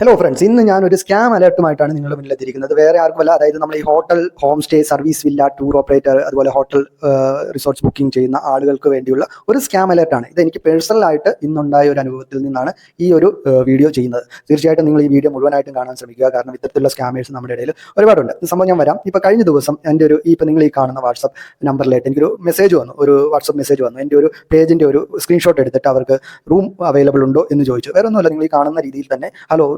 Hello friends ഇന്ന് ഞാൻ ഒരു സ്കാം അലേർട്ടുമായിട്ടാണ് നിങ്ങളുടെ മുന്നിൽ എത്തിയിരിക്കുന്നത്. വേറെ ആർക്കുമല്ല അതായത് നമ്മൾ ഈ hotel home stay service villa tour operator അതുപോലെ ഹോട്ടൽ റിസോർട്ട്സ് ബുക്കിംഗ് ചെയ്യുന്ന ആളുകൾക്ക് വേണ്ടിയുള്ള ഒരു സ്കാം അലേർട്ടാണ് ഇത് എനിക്ക് പേഴ്സണലായിട്ട് ഇന്നുണ്ടായ ഒരു അനുഭവത്തിൽ നിന്നാണ് ഈ ഒരു വീഡിയോ ചെയ്യുന്നത്. തീർച്ചയായിട്ടും നിങ്ങൾ ഈ വീഡിയോ മുഴുവനായിട്ടും കാണാൻ ശ്രമിക്കുക. കാരണം ഇത്തരത്തിലുള്ള സ്കാമേഴ്സ് നമ്മുടെ ഇടയിൽ ഒരുപാടുണ്ട്. സംഭവം ഞാൻ വരാം. ഇപ്പോൾ കഴിഞ്ഞ ദിവസം എന്റെ ഒരു ഈ ഇപ്പോൾ നിങ്ങൾ ഈ കാണുന്ന വാട്സപ്പ് നമ്പറിലായിട്ട് എനിക്കൊരു മെസ്സേജ് വന്നു. ഒരു വാട്സപ്പ് മെസ്സേജ് വന്നു. എന്റെ ഒരു പേജിന്റെ ഒരു സ്ക്രീൻഷോട്ട് എടുത്തിട്ട് അവർക്ക് റൂം അവൈലബിൾ ഉണ്ടോ എന്ന് ചോദിച്ചു. വേറെ ഒന്നുമല്ല. നിങ്ങൾ ഈ കാണുന്ന രീതിയിൽ തന്നെ hello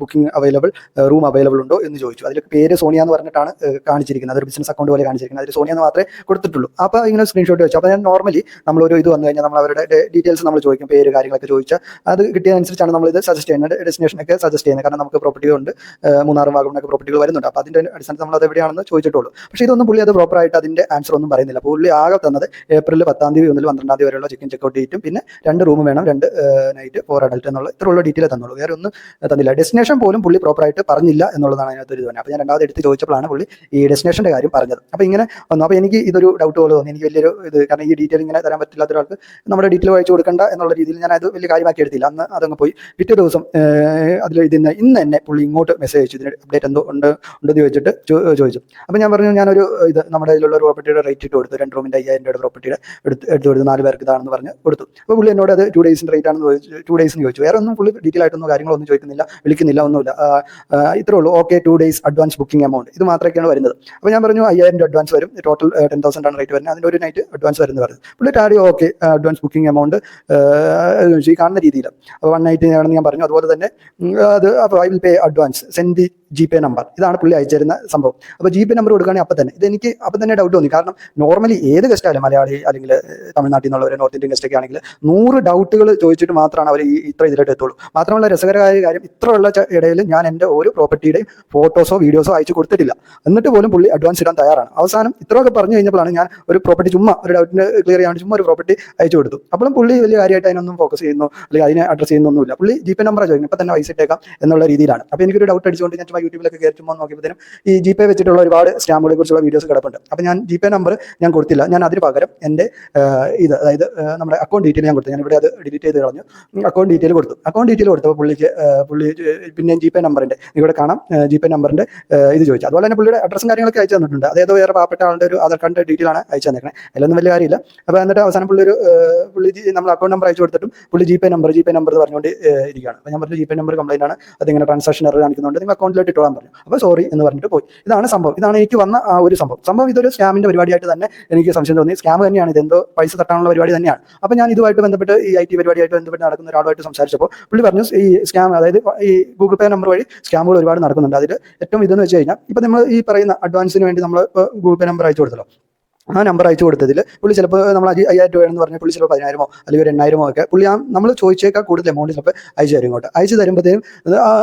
booking available room available ഉണ്ടോ എന്ന് ചോദിച്ചു. അതിൽ പേര് സോണിയ എന്ന് പറഞ്ഞിട്ടാണ് കാണിച്ചിരിക്കുന്നത്. അതൊരു ബിസിനസ് അക്കൗണ്ട് പോലെ കാണിച്ചിരിക്കുന്നത്. അതിൽ സോണിയ എന്ന് മാത്രമേ കൊടുത്തിട്ടുള്ളൂ. അപ്പോൾ ഇങ്ങനെ സ്ക്രീൻഷോട്ട് വെച്ചു. അപ്പോൾ ഞാൻ നോർമലി നമ്മളൊരു ഇത് വന്നു കഴിഞ്ഞാൽ നമ്മൾ അവരുടെ ഡീറ്റെയിൽസ് നമ്മൾ ചോദിക്കും. പേര് കാര്യങ്ങളൊക്കെ ചോദിച്ചാൽ അത് കിട്ടിയതനുസരിച്ചാണ് നമ്മൾ ഇത് സജസ്റ്റ് ചെയ്യുന്നത് ഡെസ്റ്റിനേഷനൊക്കെ സജസ്റ്റ് ചെയ്യുന്നത്. കാരണം നമുക്ക് പ്രോപ്പർട്ടി ഉണ്ട്. മൂന്നാറും വാഗമണ്ണൊക്കെ പ്രോപ്പർട്ടികൾ വരുന്നുണ്ട്. അപ്പോൾ അതിന്റെ അടിസ്ഥാനത്തിൽ നമ്മൾ അത് എവിടെയാണെന്ന് ചോദിച്ചിട്ടുള്ളൂ. പക്ഷേ ഇതൊന്നും പുള്ളി അത് പ്രോപ്പറായിട്ട് അതിന്റെ ആൻസർ ഒന്നും പറയുന്നില്ല. പുള്ളി ആകെ തന്നത് ഏപ്രിൽ പത്താം തീയതി മുതൽ പന്ത്രണ്ടാം തീയതി വരെയുള്ള ചിക്കൻ ചെക്കൗട്ട് ഡേറ്റും പിന്നെ രണ്ട് റൂം വേണം രണ്ട് നൈറ്റ് ഫോർ അഡൽട്ട് എന്നുള്ള ഇത്രയുള്ള ഡീറ്റെയിൽ തന്നുള്ളൂ. വേറെ ഒന്നും തന്നില്ല. ഡെസ്റ്റിനേഷൻ പോലും പുള്ളി പ്രോപ്പറായിട്ട് പറഞ്ഞില്ല എന്നുള്ളതാണ് അതിനകത്ത് ഒരു തോന്നുന്നത് അപ്പോൾ ഞാൻ രണ്ടാമത് എടുത്ത് ചോദിച്ചപ്പോഴാണ് പുള്ളി ഈ ഡെസ്റ്റിനേഷന്റെ കാര്യം പറഞ്ഞത്. അപ്പോൾ ഇങ്ങനെ വന്നു. അപ്പോൾ എനിക്ക് ഇതൊരു ഡൗട്ട് പോലെ തോന്നി. എനിക്ക് വലിയൊരു ഇത് കാരണം ഈ ഡീറ്റെയിൽ ഇങ്ങനെ തരാൻ പറ്റില്ലാത്ത ഒരാൾക്ക് നമ്മുടെ ഡീറ്റെയിൽ വായിച്ചു കൊടുക്കേണ്ട എന്നുള്ള രീതിയിൽ ഞാൻ അത് വലിയ കാര്യമാക്കി എടുത്തില്ല. അന്ന് അതങ്ങ് പോയി. പിറ്റേ ദിവസം അതിൽ ഇതിന്ന് ഇന്ന് തന്നെ പുള്ളി ഇങ്ങോട്ട് മെസ്സേജ് അയച്ചു. ഇതിന് അപ്ഡേറ്റ് എന്തോ ഉണ്ട് ഉണ്ടെന്ന് ചോദിച്ചിട്ട് ചോദിച്ചു. അപ്പോൾ ഞാൻ പറഞ്ഞു ഞാനൊരു ഇത് നമ്മുടെ ഇതിലുള്ള പ്രോപ്പർട്ടിയുടെ റേറ്റ് ഇട്ട് കൊടുത്തു. രണ്ട് റൂമിന്റെ അയ്യായിരം രൂപയുടെ പ്രോപ്പർട്ടിയുടെ എടുത്ത് എടുത്ത് കൊടുത്തു. നാല് പേർക്ക് ഇതാണെന്ന് പറഞ്ഞ് കൊടുത്തു. അപ്പോൾ പുള്ളി എന്നോട് അത് ടു ഡേയ്സിന്റെ റേറ്റ് ആണെന്ന് ചോദിച്ചു ടു ഡേയ്സിന് ചോദിച്ചു. വേറെ ഒന്നും പുള്ളി ഡീറ്റെയിൽ ആയിട്ടൊന്നും കാര്യങ്ങളൊന്നും ചോദിക്കുന്നില്ല. വിളിക്കുന്നില്ല ഒന്നുമില്ല. ഇത്രേ ഉള്ളൂ. Okay two days advance booking amount ഇത് മാത്രമൊക്കെയാണ് വരുന്നത്. അപ്പോൾ ഞാൻ പറഞ്ഞു അയ്യായിരം രൂപ അഡ്വാൻസ് വരും. ടോട്ടൽ ടെൻ തൗസൻഡ് ആണ് റേറ്റ് വരുന്നത്. അതിന്റെ ഒരു നൈറ്റ് അഡ്വാൻസ് വരുന്നത് പറഞ്ഞു പുള്ളി ടാഡി ഓക്കെ അഡ്വാൻസ് ബുക്കിംഗ് എമൗണ്ട് ഈ കാണുന്ന രീതിയിൽ അപ്പോൾ വൺ നൈറ്റ് ഞാൻ പറഞ്ഞു. അതുപോലെ തന്നെ അത് അപ്പോൾ I will pay advance send the G pay number ഇതാണ് പുള്ളി അയച്ചിരുന്ന സംഭവം. അപ്പോൾ ജി പേ നമ്പർ കൊടുക്കുകയാണെങ്കിൽ അപ്പം തന്നെ ഇത് എനിക്ക് അപ്പം തന്നെ ഡൗട്ട് തോന്നി. കാരണം നോർമലി ഏത് ഗസ്റ്റ് ആയാലും മലയാളി അല്ലെങ്കിൽ തമിഴ്നാട്ടിൽ നിന്നുള്ളവർ നോർത്ത് ഇന്ത്യൻ ഗസ്റ്റ് ഒക്കെ ആണെങ്കിൽ നൂറ് ഡൗട്ടുകൾ ചോദിച്ചിട്ട് മാത്രമാണ് അവർ ഈ ഇത്ര ഇതിലോട്ട് എത്തുള്ളൂ. മാത്രമല്ല രസകരമായ കാര്യം ഇത്രയുള്ള ഇടയിൽ ഞാൻ എന്റെ ഒരു പ്രോപ്പർട്ടിയുടെയും ഫോട്ടോസോ വീഡിയോസോ അയച്ചു കൊടുത്തിട്ടില്ല. എന്നിട്ട് പോലും പുള്ളി അഡ്വാൻസ് ഇടാൻ തയ്യാറാണ്. അവസാനം ഇത്രയൊക്കെ പറഞ്ഞു കഴിഞ്ഞപ്പോഴാണ് ഞാൻ ഒരു പ്രോപ്പർട്ടി ചുമ്മാ ഒരു ഡൗട്ടിന് ക്ലിയർ ചെയ്യാൻ ചുമ്മാ ഒരു പ്രോപ്പർട്ടി അയച്ചു കൊടുത്തു. അപ്പോഴും പുള്ളി വലിയ കാര്യമായിട്ട് അതിനൊന്നും ഫോക്കസ് ചെയ്യുന്നു അല്ലെങ്കിൽ അതിനെ അഡ്രസ് ചെയ്യുന്നൊന്നുമില്ല. പുള്ളി ജി പേ നമ്പർ ചോദിക്കും ഇപ്പം തന്നെ പൈസ ഇട്ടേക്കാം എന്നുള്ള രീതിയിലാണ്. അപ്പോൾ എനിക്കൊരു ഡൗട്ട് അടിച്ചുകൊണ്ട് ഞാൻ യൂട്യൂബിലൊക്കെ കയറ്റുമ്പോൾ നോക്കിയപ്പോഴത്തേനും ഈ ജിപേ വെച്ചിട്ടുള്ള ഒരുപാട് സ്റ്റാമ്പുകളെ കുറിച്ചുള്ള വീഡിയോസ് കിടപ്പുണ്ട്. അപ്പോൾ ഞാൻ ജിപേ നമ്പർ ഞാൻ കൊടുത്തില്ല. ഞാൻ അതിന് പകരം എന്റെ ഇത് അതായത് നമ്മുടെ അക്കൗണ്ട് ഡീറ്റെയിൽ ഞാൻ കൊടുത്തു. ഞാൻ ഇവിടെ അത് ഡിലീറ്റ് ചെയ്ത് കളഞ്ഞു. അക്കൗണ്ട് ഡീറ്റെയിൽ കൊടുത്തു. അക്കൗണ്ട് ഡീറ്റെയിൽ കൊടുത്തപ്പോൾ പുള്ളിക്ക് പുള്ളി പിന്നെ ജിപേ നമ്പറിന്റെ ഇവിടെ കാണാം ജിപേ നമ്പറിന്റെ ഇത് ചോദിച്ചു. അതുപോലെ തന്നെ പുള്ളിയുടെ അഡ്രസ്സും കാര്യങ്ങളൊക്കെ അയച്ചു തന്നിട്ടുണ്ട്. അതായത് വേറെ പാവപ്പെട്ട ആളുടെ ഒരു ആധാർ കാർഡിന്റെ ഡീറ്റെയിൽ ആണ് അയച്ചു തന്നേക്കണേ. അതിലൊന്നും വലിയ കാര്യമില്ല. അപ്പോൾ എന്നിട്ട് അവസാനം പുള്ളി ഒരു പുള്ളി നമ്മൾ അക്കൗണ്ട് നമ്പർ അയച്ചു കൊടുത്തിട്ടും പുള്ളി ജിപേ നമ്പർ ജിപേ നമ്പർ എന്ന് പറഞ്ഞുകൊണ്ട് ഇരിക്കുകയാണ്. അപ്പോൾ ഞാൻ പറഞ്ഞു ജിപേ നമ്പർ കംപ്ലൈന്റ് ആണ്. അതിങ്ങനെ ട്രാൻസാക്ഷൻ എറർ കാണിക്കുന്നുണ്ട്. നിങ്ങൾ അക്കൗണ്ടിലോട്ട് ഇട്ടോളാൻ പറഞ്ഞു അപ്പോൾ സോറി എന്ന് പറഞ്ഞിട്ട് പോയി. ഇതാണ് സംഭവം. ഇതാണ് എനിക്ക് വന്ന ആ ഒരു സംഭവം. സംഭവം ഇതൊരു സ്കാമിന്റെ പരിപാടിയായിട്ട് തന്നെ എനിക്ക് സംശയം തോന്നി. സ്കാം തന്നെയാണ്. ഇതെന്തോ പൈസ തട്ടാനുള്ള പരിപാടി തന്നെയാണ്. അപ്പോൾ ഞാൻ ഇതുമായിട്ട് ബന്ധപ്പെട്ട് ഈ ഐ ടി പരിപാടിയായിട്ട് ബന്ധപ്പെട്ട് നടക്കുന്ന ഒരാളുമായിട്ട് സംസാരിച്ചപ്പോൾ പുള്ളി പറഞ്ഞു ഈ സ്കാം അതായത് ഈ ഗൂഗിൾ പേ നമ്പർ വഴി സ്കാമുകൾ ഒരുപാട് നടക്കുന്നുണ്ട്. അതിൽ ഏറ്റവും ഇതെന്ന് വെച്ച് കഴിഞ്ഞാൽ ഇപ്പോൾ നമ്മൾ ഈ പറയുന്ന അഡ്വാൻസിന് വേണ്ടി നമ്മൾ ഗൂഗിൾ പേ നമ്പർ അയച്ചു കൊടുത്തല്ലോ. ആ നമ്പർ അയച്ചു കൊടുത്തതിൽ പുള്ളി ചിലപ്പോൾ നമ്മൾ അയ്യായിരം രൂപയാണെന്ന് പറഞ്ഞാൽ പുള്ളി ചിലപ്പോൾ പതിനായിരമോ അല്ലെങ്കിൽ ഒരു എണ്ണായിരമോ ഒക്കെ പുള്ളി ആ നമ്മൾ ചോദിച്ചേക്കാൾ കൂടുതൽ എമൗണ്ട് ചിലപ്പോൾ അയച്ചു തരും ഇങ്ങോട്ട്. അയച്ചു തരുമ്പോഴത്തേനും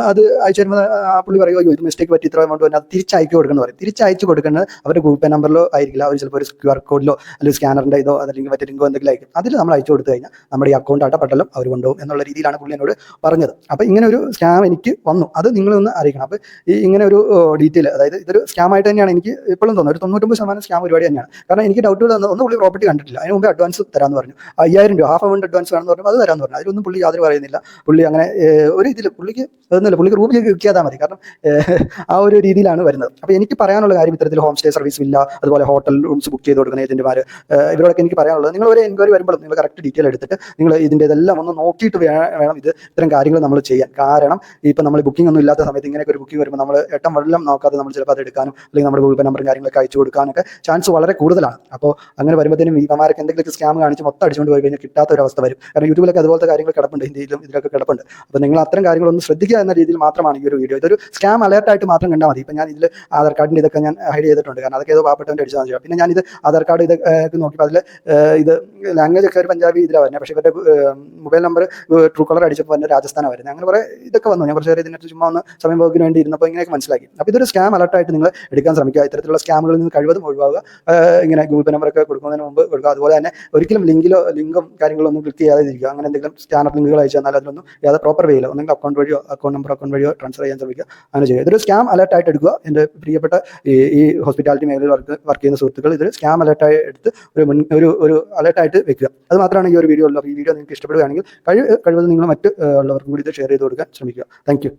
അത് അയച്ചു തരുമ്പോൾ ആ പുള്ളി പറയുമോ "അയ്യോ, ഇത് മിസ്റ്റേക്ക് പറ്റി ഇത്ര എമൗണ്ട് പറഞ്ഞാൽ തിരിച്ചയച്ചു കൊടുക്കണം പറയും. തിരിച്ചയച്ചു കൊടുക്കുന്നത് അവരുടെ ഗൂഗിൾ പേ നമ്പറിലോ ആയിരിക്കില്ല. അവർ ചിലപ്പോൾ ഒരു ക്യു ആർ കോഡിലോ അല്ലെങ്കിൽ സ്കാനറിന്റെ ഇതോ അതല്ലെങ്കിൽ മറ്റേ ലിങ്കോ എന്തെങ്കിലും ആയിരിക്കും. അതിൽ നമ്മൾ അയച്ചു കൊടുത്തു കഴിഞ്ഞാൽ നമ്മുടെ ഈ അക്കൗണ്ട് ആട്ട പട്ടലും അവർ കൊണ്ടുപോകും എന്നുള്ള രീതിയിലാണ് പുള്ളി എന്നോട് പറഞ്ഞത്. അപ്പോൾ ഇങ്ങനെ ഒരു സ്കാം എനിക്ക് വന്നു. അത് നിങ്ങളൊന്ന് അറിയിക്കണം. അപ്പോൾ ഈ ഇങ്ങനെ ഒരു ഡീറ്റെയിൽ അതായത് ഇതൊരു സ്കാം ആയിട്ട് തന്നെയാണ് എനിക്ക് ഇപ്പോഴും തോന്നുന്നത്. ഒരു തൊണ്ണൂറ്റൊമ്പത് ശതമാനം സ്കാം പരിപാടി തന്നെയാണ്. കാരണം എനിക്ക് ഡൗട്ടുകൾ തന്നെ ഒന്നും പുള്ളി പ്രോപ്പർട്ടി കണ്ടിട്ടില്ല. അതിന് മുമ്പ് അഡ്വാൻസ് തരാമെന്ന് പറഞ്ഞു. അയ്യായിരം രൂപ ഹാഫ് എമൗണ്ട് അഡ്വാൻസ് വേണമെന്ന് പറഞ്ഞു. അത് തരാമെന്ന് പറഞ്ഞു. അതിലൊന്നും പുള്ളി യാതൊരു പറയുന്നില്ല. പുള്ളി അങ്ങനെ ഒരു ഇതിൽ പുള്ളിക്ക് അതൊന്നുമില്ല. പുള്ളിക്ക് റൂമിലേക്ക് വിൽക്കാതാൽ മതി. കാരണം ആ ഒരു രീതിയിലാണ് വരുന്നത്. അപ്പോൾ എനിക്ക് പറയാനുള്ള കാര്യം ഇത്തരത്തിൽ ഹോം സ്റ്റേ സർവീസ് ഇല്ല. അതുപോലെ ഹോട്ടൽ റൂംസ് ബുക്ക് ചെയ്ത് കൊടുക്കുന്ന ഏജന്റുമാർ ഇവരോടൊക്കെ എനിക്ക് പറയാനുള്ളത് നിങ്ങൾ ഒരു എൻക്വയറി വരുമ്പോൾ നിങ്ങൾ കറക്റ്റ് ഡീറ്റെയിൽ എടുത്തിട്ട് നിങ്ങൾ ഇതിന്റെ ഇതെല്ലാം ഒന്ന് നോക്കിയിട്ട് വേണം ഇത് ഇത്തരം കാര്യങ്ങൾ നമ്മൾ ചെയ്യാൻ. കാരണം ഇപ്പം നമ്മൾ ബുക്കിംഗ് ഒന്നും ഇല്ലാത്ത സമയത്ത് ഇങ്ങനെയൊക്കെ ഒരു ബുക്കിംഗ് വരുമ്പോൾ നമ്മൾ എട്ടം വെള്ളം നോക്കാതെ നമ്മൾ ചിലപ്പോൾ അത് എടുക്കാനും അല്ലെങ്കിൽ നമ്മുടെ ഗൂഗിൾ പേ നമ്പറും കാര്യങ്ങളൊക്കെ അയച്ചു കൊടുക്കാനൊക്കെ ചാൻസ് വളരെ കൂടുതലാണ്. അപ്പോൾ അങ്ങനെ വരുമ്പോഴത്തേനും ഇവന്മാർക്ക് എന്തെങ്കിലുമൊക്കെ സ്കാം കാണിച്ച് മൊത്തം അടിച്ചുകൊണ്ട് പോയി കഴിഞ്ഞാൽ കിട്ടാത്ത ഒരു അവസ്ഥ വരും. കാരണം യൂട്യൂബിലൊക്കെ അതുപോലത്തെ കാര്യങ്ങൾ കിടപ്പുണ്ട്. ഹിന്ദിയിലും ഇതിലൊക്കെ കിടപ്പുണ്ട്. അപ്പോൾ നിങ്ങൾ അത്തരം കാര്യങ്ങളൊന്നും ശ്രദ്ധിക്കുക എന്ന രീതിയിൽ മാത്രമാണ് ഈ ഒരു വീഡിയോ ഇതൊരു സ്കാം അലേർട്ടായിട്ട് മാത്രം കണ്ടാൽ മതി. ഇപ്പം ഞാൻ ഇതിൽ ആധാർ കാർഡിന്റെ ഇതൊക്കെ ഞാൻ ഹൈഡ് ചെയ്തിട്ടുണ്ട്. കാരണം അതൊക്കെ ഏതോ പാവപ്പെട്ടവന്റെ അടിച്ചാൽ മതി. പിന്നെ ഞാനിത് ആധാർ കാർഡ് ഇത് നോക്കിയപ്പോൾ അതിൽ ഇത് ലാംഗ്വേജ് ഒക്കെ ഒരു പഞ്ചാബി ഇതിലാണ് വരുന്നത് പക്ഷേ ഇവരുടെ മൊബൈൽ നമ്പർ ട്രൂ കളർ അടിച്ചപ്പോൾ തന്നെ രാജസ്ഥാനാണ് വരുന്നത് അങ്ങനെ കുറേ ഇതൊക്കെ വന്നു. ഞാൻ കുറച്ച് ഇതിനകത്ത് ചുമ്മാ ഒന്ന് സമയം പോക്കിന് വേണ്ടി ഇരുന്നപ്പോൾ ഇങ്ങനെയൊക്കെ മനസ്സിലാക്കി. അപ്പോൾ ഇതൊരു സ്കാം അലർട്ടായിട്ട് നിങ്ങൾ എടുക്കാൻ ശ്രമിക്കുക. ഇത്തരത്തിലുള്ള സ്കാമുകളിൽ നിന്ന് കഴിവതും ഒഴിവാകുക. ഇങ്ങനെ ഗൂഗിൾ പേ നമ്പറൊക്കെ കൊടുക്കുന്നതിന് മുമ്പ് കൊടുക്കുക. അതുപോലെ തന്നെ ഒരിക്കലും ലിങ്കിലോ ലിങ്കും കാര്യങ്ങളോ ഒന്നും ക്ലിക്ക് ചെയ്യാതെ ഇരിക്കുക. അങ്ങനെ എന്തെങ്കിലും സ്കാനർ ലിങ്കുകൾ അയച്ചു തന്നാൽ അതിലൊന്നും യാതൊരു പ്രോപ്പർ വേയിലോ ഒന്നെങ്കിൽ അക്കൗണ്ട് വഴിയോ അക്കൗണ്ട് നമ്പർ അക്കൗണ്ട് വഴിയോ ട്രാൻസ്ഫർ ചെയ്യാൻ ശ്രമിക്കുക. അങ്ങനെ ചെയ്യുക. ഇതൊരു സ്കാം അലർട്ടായിട്ട് എടുക്കുക. എന്റെ പ്രിയപ്പെട്ട ഈ ഹോസ്പിറ്റാലിറ്റി മേഖലയിൽ വർക്ക് വർക്ക് ചെയ്യുന്ന സുഹൃത്തുക്കൾ ഇതൊരു സ്കാം അലർട്ടായി എടുത്ത് ഒരു മുൻ ഒരു ഒരു അലർട്ടായിട്ട് വെക്കുക. അത് മാത്രമാണ് ഈ ഒരു വീഡിയോ ഉള്ളത്. ഈ വീഡിയോ നിങ്ങൾക്ക് ഇഷ്ടപ്പെടുകയാണെങ്കിൽ കഴിവ് കഴിവതും നിങ്ങൾ മറ്റ് ഉള്ളവർക്കും കൂടി ഇത് ഷെയർ ചെയ്ത് കൊടുക്കാൻ ശ്രമിക്കുക. താങ്ക്